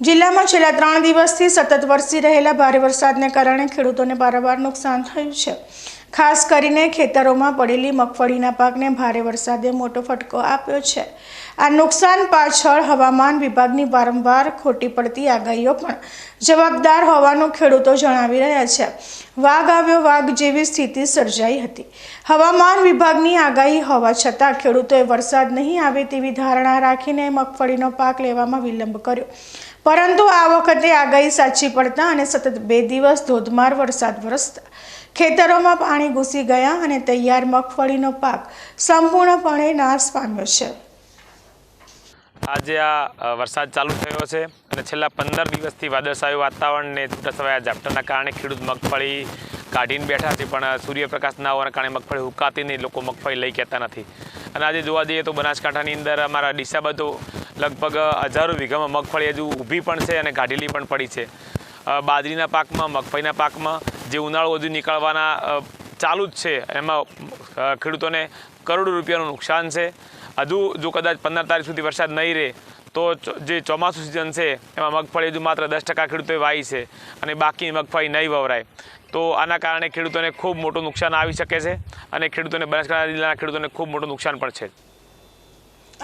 જિલ્લામાં છેલ્લા ત્રણ દિવસથી સતત વરસી રહેલા ભારે વરસાદને કારણે ખેડૂતોને પારાવાર નુકસાન થયું છે. ખાસ કરીને ખેતરોમાં પડેલી મગફળીના પાકને ભારે વરસાદે મોટો ફટકો આપ્યો છે. આ નુકસાન પાછળ હવામાન વિભાગની વારંવાર ખોટી પડતી આગાહીઓ પણ જવાબદાર હોવાનું ખેડૂતો જણાવી રહ્યા છે. વાઘ આવ્યો વાઘ જેવી સ્થિતિ સર્જાઈ હતી. હવામાન વિભાગની આગાહી હોવા છતાં ખેડૂતોએ વરસાદ નહીં આવે તેવી ધારણા રાખીને મગફળીનો પાક લેવામાં વિલંબ કર્યો. પરંતુ આ વખતે આગાહી સાચી પડતા અને સતત બે દિવસ ધોધમાર વરસાદ વરસતા ખેતરોમાં પાણી ઘૂસી ગયા અને તૈયાર મગફળીનો પાક સંપૂર્ણપણે નાશ પામ્યો છે. આજે આ વરસાદ ચાલુ થયો છે અને છેલ્લા પંદર દિવસથી વાદળછાયું વાતાવરણ ને છૂટાછવાયા ઝાપટાના કારણે ખેડૂત મગફળી કાઢીને બેઠા છે, પણ સૂર્યપ્રકાશ ના હોવાના કારણે મગફળી હુકાતી નહીં, લોકો મગફળી લઈ કહેતા નથી. અને આજે જોવા જઈએ તો બનાસકાંઠાની અંદર અમારા ડીસા બધો લગભગ હજારો વીઘામાં મગફળી હજુ ઊભી પણ છે અને કાઢેલી પણ પડી છે. બાજરીના પાકમાં, મગફળીના પાકમાં જે ઉનાળો હજુ નીકળવાના ચાલુ જ છે. એમાં ખેડૂતોને કરોડો રૂપિયાનું નુકસાન છે. હજુ જો કદાચ પંદર તારીખ સુધી વરસાદ નહીં રહે, તો જે ચોમાસું સિઝન છે, એમાં મગફળી હજુ માત્ર દસ ટકા ખેડૂતોએ વાવી છે અને બાકી મગફળી નહીં વવરાય. તો આના કારણે ખેડૂતોને ખૂબ મોટું નુકસાન આવી શકે છે અને ખેડૂતોને, બનાસકાંઠા જિલ્લાના ખેડૂતોને ખૂબ મોટું નુકસાન પણ છે.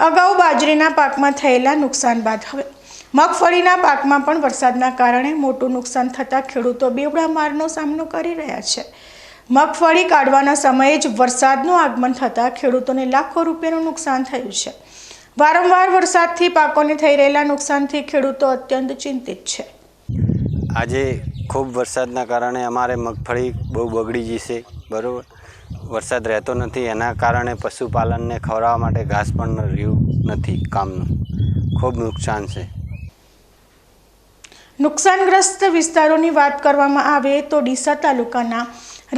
અગાઉ બાજરીના પાકમાં થયેલા નુકસાન બાદ હવે મગફળીના પાકમાં પણ વરસાદના કારણે મોટું નુકસાન થતાં ખેડૂતો બેવડા મારનો સામનો કરી રહ્યા છે. મગફળી કાઢવાના સમયે જ વરસાદનું આગમન થતાં ખેડૂતોને લાખો રૂપિયાનું નુકસાન થયું છે. વારંવાર વરસાદથી પાકોને થઈ રહેલા નુકસાનથી ખેડૂતો અત્યંત ચિંતિત છે. આજે ખૂબ વરસાદના કારણે અમારે મગફળી બહુ બગડી જશે, બરાબર? વરસાદ રહેતો નથી, એના કારણે પશુપાલનને ખવડાવવા માટે ઘાસ પણ રહ્યું નથી કામનું. ખૂબ નુકસાન છે. નુકસાનગ્રસ્ત વિસ્તારોની વાત કરવામાં આવે તો ડીસા તાલુકાના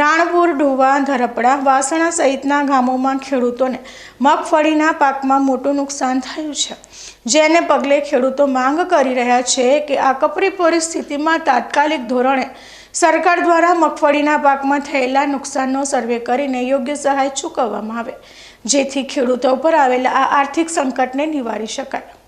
રાણપુર ઢોવા ધરપડા, વાસણા સહિતના ગામોમાં ખેડૂતોને મગફળીના પાકમાં મોટું નુકસાન થયું છે. જેને પગલે ખેડૂતો માંગ કરી રહ્યા છે કે આ કપરી પરિસ્થિતિમાં તાત્કાલિક ધોરણે સરકાર દ્વારા મગફળીના પાકમાં થયેલા નુકસાનનો સર્વે કરીને યોગ્ય સહાય ચૂકવવામાં આવે, જેથી ખેડૂતો પર આવેલા આ આર્થિક સંકટને નિવારી શકાય.